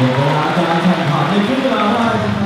我们 có giá trị, 好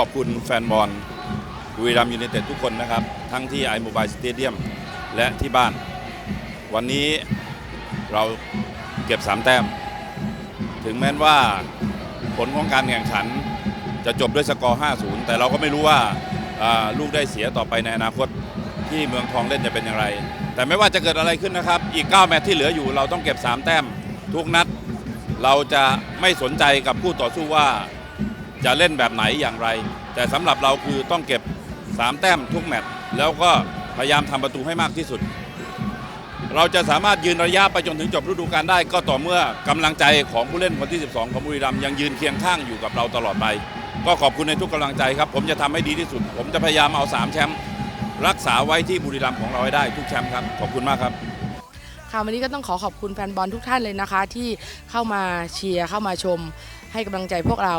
ขอบคุณแฟนบอลบุรีรัมย์ยูไนเต็ดทุกคนนะครับ ทั้งที่ไอ o มบายสเตเดียมและที่บ้าน วันนี้เราเก็บ 3 แต้ม ถึงแม้ว่าผลของการแข่งขันจะจบด้วยสกอร์ 5-0 แต่เราก็ไม่รู้ว่าอ่าลูกได้เสียต่อไปในอนาคตที่เมืองทองเล่นจะเป็นอย่างไร แต่ไม่ว่าจะเกิดอะไรขึ้นนะครับ อีก 9 แมตช์ที่เหลืออยู่เราต้องเก็บ 3 แต้ม ทุกนัด เราจะไม่สนใจกับคู่ต่อสู้ว่า จะเล่นแบบไหนอย่างไร แต่สำหรับเราคือต้องเก็บ 3 แต้มทุกแมตช์แล้วก็พยายามทำประตูให้มากที่สุด เราจะสามารถยืนระยะไปจนถึงจบฤดูกาลได้ ก็ต่อเมื่อกำลังใจของผู้เล่นคนที่ 12 ของบุรีรัมย์ยังยืนเคียงข้างอยู่กับเราตลอดไป ก็ขอบคุณในทุกกำลังใจครับ ผมจะทำให้ดีที่สุด ผมจะพยายามเอา 3 แชมป์รักษาไว้ที่บุรีรัมย์ของเราให้ได้ทุกแชมป์ครับขอบคุณมากครับค่ะวันนี้ก็ต้องขอขอบคุณแฟนบอลทุกท่านเลยนะคะ ที่เข้ามาเชียร์เข้ามาชมให้กำลังใจพวกเรา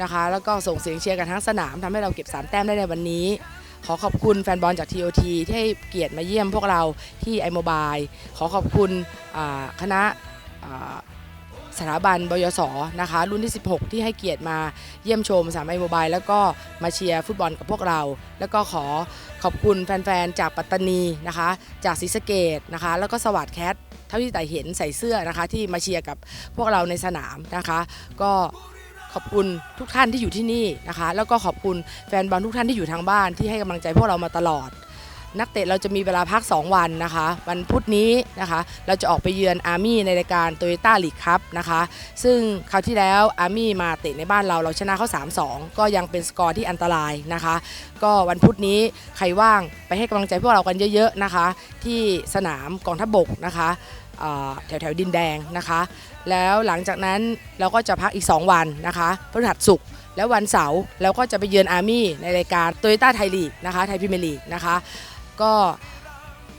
นะคะ แล้วก็ส่งเสียงเชียร์กันทั้งสนามทำให้เราเก็บ 3 แต้มได้ในวันนี้ ขอขอบคุณแฟนบอลจาก TOT ที่ให้เกียรติมาเยี่ยมพวกเราที่ iMobile ขอขอบคุณคณะอ่าสถาบันบยศนะคะ รุ่นที่ 16 ที่ให้เกียรติมาเยี่ยมชมสนามไอโมบายแล้วก็มาเชียร์ฟุตบอลกับพวกเรา แล้วก็ขอขอบคุณแฟนๆ จากปัตตานีนะคะ จากศรีสะเกดนะคะ แล้วก็สวัสดแคทเท่าที่แต่เห็นใส่เสื้อนะคะ ที่มาเชียร์กับพวกเราในสนามนะคะ ก็ ขอบคุณทุกท่านที่อยู่ที่นี่นะคะ แล้วก็ขอบคุณแฟนบอลทุกท่านที่อยู่ทางบ้านที่ให้กำลังใจพวกเรามาตลอด นักเตะเราจะมีเวลาพัก 2 วันนะคะ วันพุธนี้นะคะ เราจะออกไปเยือนอาร์มี่ในรายการ t o y ยต้าลีกครับนะคะ ซึ่งคราวที่แล้วอาร์มี่มาเตะในบ้านเราเราชนะเขา 3-2 ก็ยังเป็นสกอร์ที่อันตรายนะคะ ก็วันพุธนี้ใครว่างไปให้กำลังใจพวกเรากันเยอะๆนะคะ ที่สนามกองทัพบกนะคะ แถวแถวๆดินแดงนะคะ แล้วหลังจากนั้นเราก็จะพักอีก 2 วันนะคะพฤหัสศุกร์แล้ววันเสาร์เราก็จะไปเยือนอาร์มี่ในรายการโตโยต้าไทยลีกนะคะไทยพรีเมลีกนะคะก็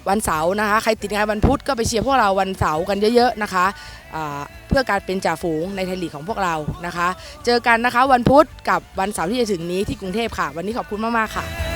วันเสาร์นะคะใครติดงานวันพุธก็ไปเชียร์พวกเราวันเสาร์กันเยอะๆนะคะเพื่อการเป็นจ่าฝูงในไทยลีกของพวกเรานะคะ เจอกันนะคะวันพุธกับวันเสาร์ที่จะถึงนี้ที่กรุงเทพค่ะ วันนี้ขอบคุณมากๆค่ะ